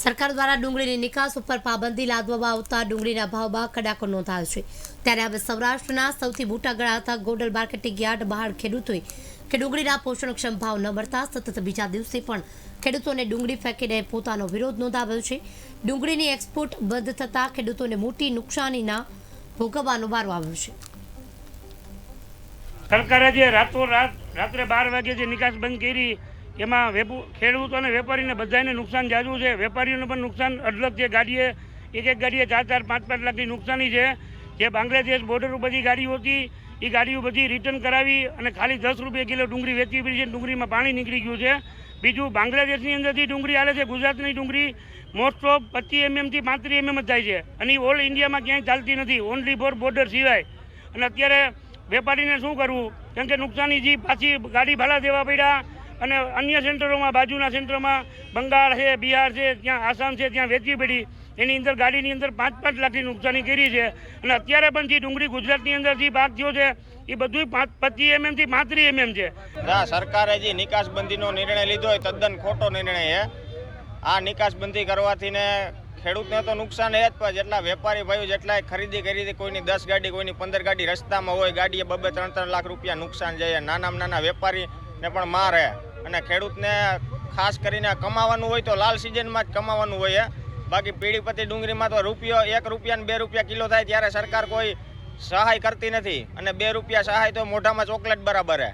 સરકાર દ્વારા ડુંગળીની નિકાસ ઉપર પાબંદી લાદવામાં આવતા ડુંગળીના ભાવમાં કડાકો નોંધાયો છે. ત્યારે હવે સૌરાષ્ટ્રના સૌથી મોટા ગણાતા ગોડલ માર્કેટિંગ યાર્ડ બહાર ખેડૂતોએ કે ડુંગળીના પોષણક્ષમ ભાવ ન મળતા સતત બીજા દિવસે પણ ખેડૂતોને ડુંગળી ફેંકીને પોતાનો વિરોધ નોંધાવ્યો છે. ડુંગળીની એક્સપોર્ટ બંધ થતાં ખેડૂતોને મોટી નુકસાનીના ભોગવવાનો વારો આવ્યો છે. સરકારે જે રાતોરાત રાત્રે બાર વાગે જે નિકાસ બંધ કરી એમાં વેપુ, ખેડૂતો અને વેપારીને બધાને નુકસાન જાજવું છે. વેપારીઓને પણ નુકસાન અઢળક છે ગાડીએ, એક એક ગાડીએ ચાર ચાર, પાંચ પાંચ લાખની નુકસાની છે. જે બાંગ્લાદેશ બોર્ડર બધી ગાડીઓ હતી, એ ગાડીઓ બધી રિટર્ન કરાવી અને ખાલી દસ રૂપિયા કિલો ડુંગળી વેચવી પડી છે. ડુંગળીમાં પાણી નીકળી ગયું છે. બીજું બાંગ્લાદેશની અંદરથી ડુંગળી આવે છે. ગુજરાતની ડુંગળી મોસ્ટ ઓફ પચીસ એમએમથી પાંત્રીસ એમએમ જ થાય છે. અને ઓલ ઇન્ડિયામાં ક્યાંય ચાલતી નથી. ઓનલી ફોર બોર્ડર સિવાય. અને અત્યારે વેપારીને શું કરવું? કેમ કે નુકસાની જે પાછી ગાડી ભાડા દેવા પડ્યા. અને અન્ય સેન્ટરોમાં, બાજુના સેન્ટરોમાં, બંગાળ છે, બિહાર છે, ત્યાં આસામ છે, ત્યાં વેચવી પડી. એની અંદર ગાડીની અંદર પાંચ પાંચ લાખની નુકસાની કરી છે. અને અત્યારે પણ જે ડુંગળી ગુજરાતની અંદર જે ભાગ થયો છે, એ બધું પાંચ પચીસ એમએમથી પાંત્રીસ એમએમ છે. ના, સરકારે જે નિકાસબંધીનો નિર્ણય લીધો હોય, તદ્દન ખોટો નિર્ણય છે. આ નિકાસબંધી કરવાથી ને ખેડૂતને તો નુકસાન એ જ, પણ જેટલા વેપારી ભાઈઓ જેટલા ખરીદી કરી કોઈની દસ ગાડી, કોઈની પંદર ગાડી રસ્તામાં હોય, ગાડીએ બબે ત્રણ ત્રણ લાખ રૂપિયા નુકસાન જાય નાનામાં નાના વેપારીને પણ મારે અને ખેડૂતને ખાસ કરીને કમાવાનું હોય તો લાલ સિઝનમાં જ કમાવાનું હોય એ બાકી પીડીપતિ ડુંગળીમાં તો રૂપિયો એક રૂપિયા બે રૂપિયા કિલો થાય ત્યારે સરકાર કોઈ સહાય કરતી નથી. અને બે રૂપિયા સહાય તો મોઢામાં ચોકલેટ બરાબર હે.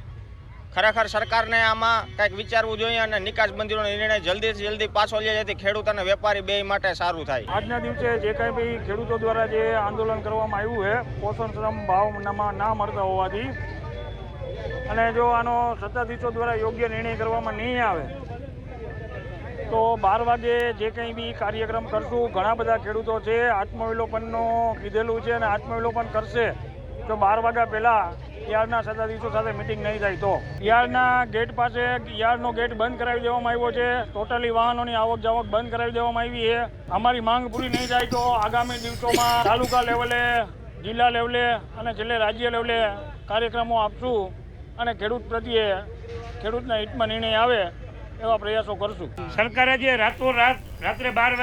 ખરેખર સરકારને આમાં કંઈક વિચારવું જોઈએ અને નિકાસબંધીનો નિર્ણય જલ્દીથી જલ્દી પાછો લે જેથી ખેડૂત અને વેપારી બે માટે સારું થાય. આજના દિવસે જે કાંઈ બી ખેડૂતો દ્વારા જે આંદોલન કરવામાં આવ્યું છે પોષણક્ષમ ભાવનામાં ના મળતા હોવાથી અને જો આનો સત્તાધીશો દ્વારા યોગ્ય નિર્ણય કરવામાં નહીં આવે, તો બાર વાગે જે કંઈ બી કાર્યક્રમ કરશું, ઘણા બધા ખેડૂતો છે, આત્મવિલોપનનું કીધેલું છે અને આત્મવિલોપન કરશે, તો બાર વાગ્યા પહેલાં યાર્ડના સત્તાધીશો સાથે મિટિંગ નહીં થાય તો. યાર્ડના ગેટ પાસે યાર્ડનો ગેટ બંધ કરાવી દેવામાં આવ્યો છે ટોટલી વાહનોની આવક જાવક બંધ કરાવી દેવામાં આવી છે. અમારી માંગ પૂરી નહીં થાય તો આગામી દિવસોમાં તાલુકા લેવલે, જિલ્લા લેવલે અને છેલ્લે રાજ્ય લેવલે કાર્યક્રમો આપશું. અને ખેડૂત પ્રત્યે ખેડૂતના હિતમાં નિર્ણય આવે એવા પ્રયાસો કરશું. સરકારે જે રાતોરાત રાત્રે બાર